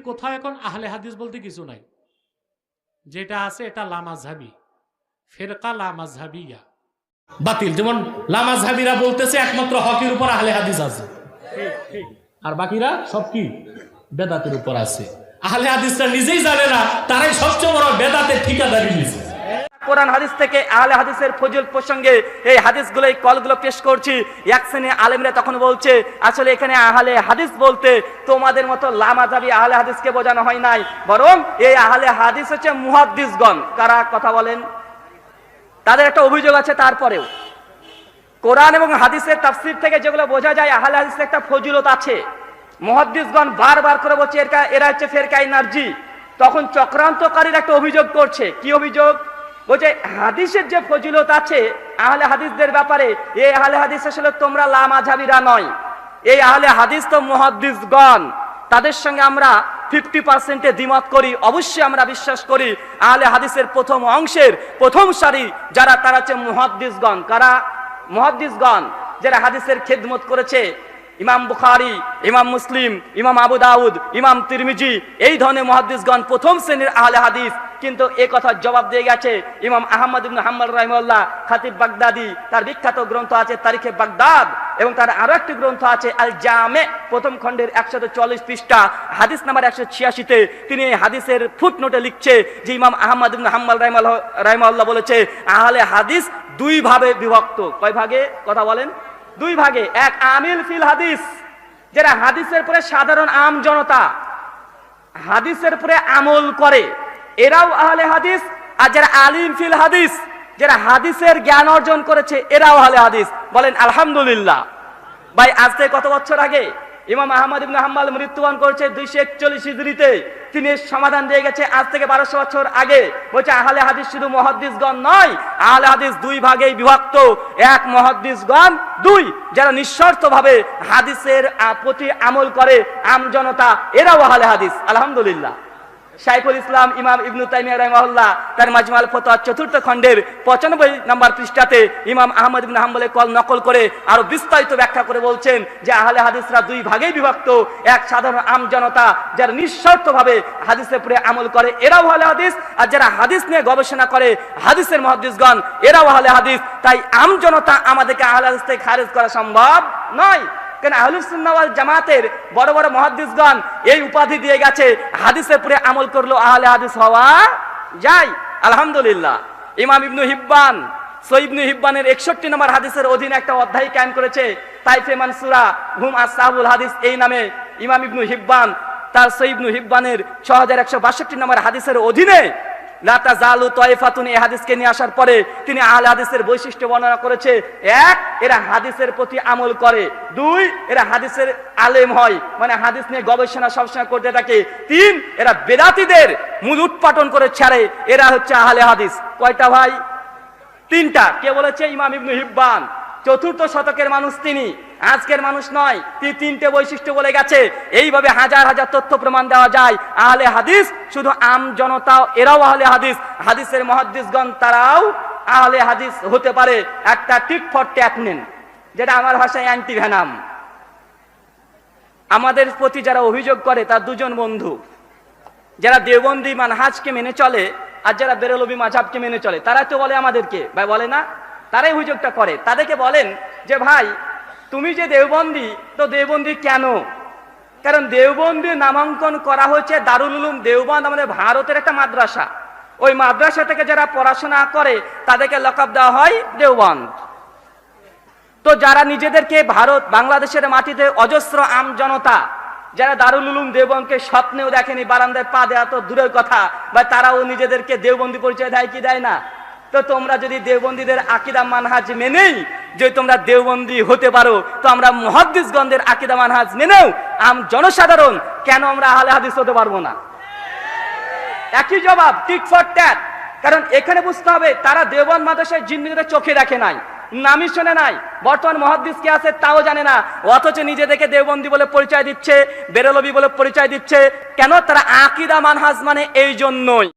পৃথিবীর কোথাও এখন আহলে হাদিস বলতে কিছু নাই। যেটা আছে এটা লামাজহাবি ফেরকা লামাজহাবিয়া বাতিল। যেমন লামাজহাবিরা বলতেছে একমাত্র হকির উপর আহলে হাদিস আছে। আর বাকিরা সব কি? বেদাতের উপর আছে। আহলে হাদিসরা নিজেই জানে না, তারাই সবচেয়ে বড় বেদাতের ঠিকাদারি নিছে কোরআন হাদিস থেকে আহলে হাদিসের ফজিল প্রসঙ্গে এই হাদিসগুলো, এই কলগুলো পেশ করছি। এক শ্রেণি আলেমরা তখন বলছে, আসলে এখানে আহলে হাদিস বলতে তোমাদের মতো লামাজাবি আহলে হাদিসকে বোঝানো হয় নাই। বরং এই আহলে হাদিস হচ্ছে মুহাদ্দিসগণ। কারা? কথা বলেন। তাদের একটা অভিযোগ আছে তারপরেও। কোরআন এবং হাদিসের তাফসির থেকে যেগুলো বোঝা যায়, আহলে হাদিসের একটা ফজিলত আছে। মহাদ্দিসগণ বারবার করে বলছে এরা হচ্ছে ফেরকা এনার্জি তখন চক্রান্তকারীর একটা অভিযোগ করছে। কি অভিযোগ? বলছে হাদিসের যে ফজিলত আছে, আহলে হাদিসদের ব্যাপারে এই আহলে হাদিস আসলে তোমরা লামাঝাবিরা নয়। এই আহলে হাদিস তো মহাদ্দিসগণ। তাদের সঙ্গে আমরা ফিফটি পার্সেন্টে দ্বিমত করি। অবশ্যই আমরা বিশ্বাস করি আহলে হাদিসের প্রথম অংশের প্রথম সারি যারা, তারা হচ্ছে মুহাদ্দিসগণ। কারা? মুহাদ্দিসগণ, যারা হাদিসের খেদমত করেছে। ইমাম বুখারি, ইমাম মুসলিম, ইমাম আবু দাউদ, ইমাম তিরমিজি, এই ধরনের মুহাদ্দিসগণ প্রথম শ্রেণির আহলে হাদিস কিন্তু এ কথার জবাব দিয়ে গেছে ইমাম আহমদ ইবনে হাম্বল রাহিমাল্লাহ খাতিব বাগদাদি। তার বিখ্যাত গ্রন্থ আছে তারিখে বাগদাদ এবং তার আরও একটি গ্রন্থ আছে আল জামে প্রথম খণ্ডের একশত চল্লিশ পৃষ্ঠা, হাদিস নাম্বার একশো ছিয়াশিতে। তিনি হাদিসের ফুটনোটে লিখছে যে ইমাম আহমদ ইবনে হাম্বল রাহিমাল্লাহ বলেছে, আহলে হাদিস দুই ভাবে বিভক্ত। কয় ভাগে? কথা বলেন। দুই ভাগে। এক, আমিল ফিল হাদিস, যারা হাদিসের পরে সাধারণ আম জনতা, হাদিসের পরে আমল করে। এরাও আহলে হাদিস আর যারা আলিম ফিল হাদিস, যারা হাদিসের জ্ঞান অর্জন করেছে, এরাও আহলে হাদিস। বলেন, আলহামদুলিল্লাহ। ভাই, আজ থেকে কত বছর আগে ইমাম আহমদ ইবনে হাম্বাল মৃত্যুবরণ করেছে দুইশো একচল্লিশ হিজড়িতে। তিনি সমাধান দিয়ে গেছে আজ থেকে বারোশো বছর আগে। বলছে, আহলে হাদিস শুধু মহাদ্দিসগণ নয়, আহলে হাদিস দুই ভাগেই বিভক্ত। এক মহাদ্দিসগণ, দুই, যারা নিঃস্বার্থ ভাবে হাদিসের প্রতি আমল করে, আম জনতা, এরাও আহলে হাদিস। আলহামদুলিল্লাহ। শাইখুল ইসলাম ইমাম ইবনু তাইমিয়া রাহিমাহুল্লাহ তার মাজমাল ফতোয়া চতুর্থ খণ্ডের পঁচানব্বই নম্বর পৃষ্ঠাতে ইমাম আহমদ ইবনে হাম্বলের কল নকল করে আরও বিস্তারিত ব্যাখ্যা করে বলছেন যে আহলে হাদিসরা দুই ভাগেই বিভক্ত। এক সাধারণ আম জনতা যারা নিঃস্বার্থভাবে হাদিসের উপরে আমল করে, এরাও আহলে হাদিস, আর যারা হাদিস নিয়ে গবেষণা করে, হাদিসের মহাদিসগণ, এরাও আহলে হাদিস। তাই আম জনতা আমাদেরকে আহলে হাদিস থেকে খারিজ করা সম্ভব নয়। কেন আহলুসুন্নাওয়াল জামাতের বড় বড় মহাদ্দিসগণ এই উপাধি দিয়ে গেছে হাদিসের উপরে আমল করল, আহলে হাদিস হওয়া যায়। আলহামদুলিল্লাহ। ইমাম ইবনু হিব্বান সৈবনু হিব্বানের একষট্টি নম্বর হাদিসের অধীনে একটা অধ্যায় কায়েম করেছে, তাইফে মানসুরা, হুম আসাহুল হাদিস, এই নামে ইমাম ইবনু হিব্বান, তার সৈবনু হিব্বানের ছ হাজার একশো বাষট্টি নম্বর হাদিসের অধীনে লাতা জালু তয়ফাতুন এই হাদিসকে নিয়ে আসার পরে তিনি আহলে হাদিসের বৈশিষ্ট্য বর্ণনা করেছে। এক, এরা হাদিসের প্রতি আমল করে। দুই, এরা হাদিসের আলেম হয় মানে হাদিস নিয়ে গবেষণা সবসময় করতে থাকে। তিন, এরা বেদাতিদের মূল উৎপাটন করে ছাড়ে। এরা হচ্ছে আহলে হাদিস। কয়টা ভাই? তিনটা। কে বলেছে? ইমাম ইবনু হিব্বান। চতুর্থ শতকের মানুষ তিনি। আজকের মানুষ নয় তিনি তিনটে বৈশিষ্ট্য বলে গেছে। এইভাবে হাজার হাজার তথ্য প্রমাণ দেওয়া যায়। আহলে হাদিস শুধু আম জনতা, এরাও আহলে হাদিস। হাদিসের মহাদিসগণ তারাও আহলে হাদিস হতে পারে। একটা টিক ফর ট্যাক নেন, যেটা আমার ভাষায় অ্যান্টি ভ্যানাম আমাদের প্রতি যারা অভিযোগ করে, তার দুজন বন্ধু। যারা দেওবন্দি মানহাজকে মেনে চলে আর যারা বেরলবি মাঝাবকে মেনে চলে, তারা তো বলে আমাদেরকে। ভাই, বলে না? তারাই অভিযোগটা করে। তাদেরকে বলেন যে, ভাই, তুমি যে দেওবন্দি, তো দেওবন্দি কেন? কারণ দেওবন্দি নামাঙ্কন করা হয়েছে দারুল উলুম দেওবন্দ আমাদের ভারতের একটা মাদ্রাসা। ওই মাদ্রাসা থেকে যারা পড়াশোনা করে, তাদেরকে লকআপ দেওয়া হয় দেওবন্দ। তো যারা নিজেদেরকে ভারত, বাংলাদেশের মাটিতে অজস্র আম জনতা, যারা দারুল উলুম দেওবন্দকে স্বপ্নেও দেখেনি, বারান্দায় পা দেওয়া তো দূরের কথা বা তারাও নিজেদেরকে দেওবন্দি পরিচয় দেয় কি দেয় না? তো তোমরা যদি দেওবন্দীদের আকিদা মানহাজ মেনেই যে তোমরা দেওবন্দি হতে পারো, তো আমরা মহাদ্দিসগন্ধের আকিদা মানহাজ মেনেও আম জনসাধারণ কেন আমরা আহলে হাদিস হতে পারব না? একই জবাব টিক ফর ট্যাট কারণ এখানে বুঝতে হবে, তারা দেওবন্দ মাদ্রাসায় জিন্দিগিতে চোখে দেখে নাই, নামই শোনে নাই। বর্তমান মহাদ্দিস কে আছে তাও জানে না, অথচ নিজে নিজেদেরকে দেওবন্দি বলে পরিচয় দিচ্ছে, বেরলবি বলে পরিচয় দিচ্ছে। কেন? তারা আকিদা মানহাজ মানে এই জন্যই।